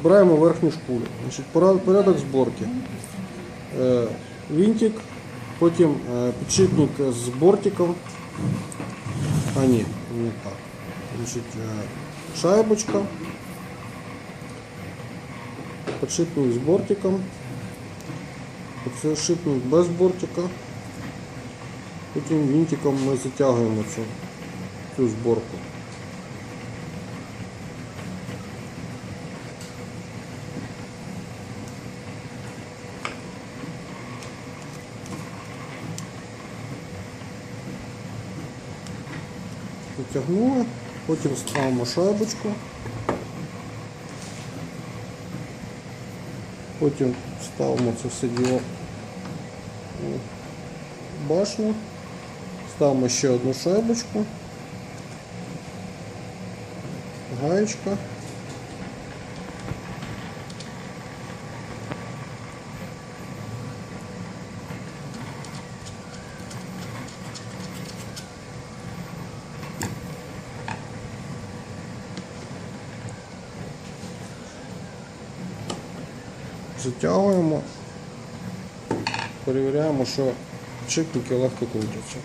збираємо верхню шпулю. Значить, порядок зборки. Е, Вінтик, потім е, підшипник з бортиком. А ні, не так. Значить, е, шайбочка. Підшипник з бортиком. Підшипник без бортика. Потім вінтиком ми затягуємо цю, цю зборку. Потягнули, потім ставимо шайбочку. Потім ставимо це все діло у башню. Ставимо ще одну шайбочку. Гаєчка. Затягуємо, перевіряємо, що чипники легко крутяться.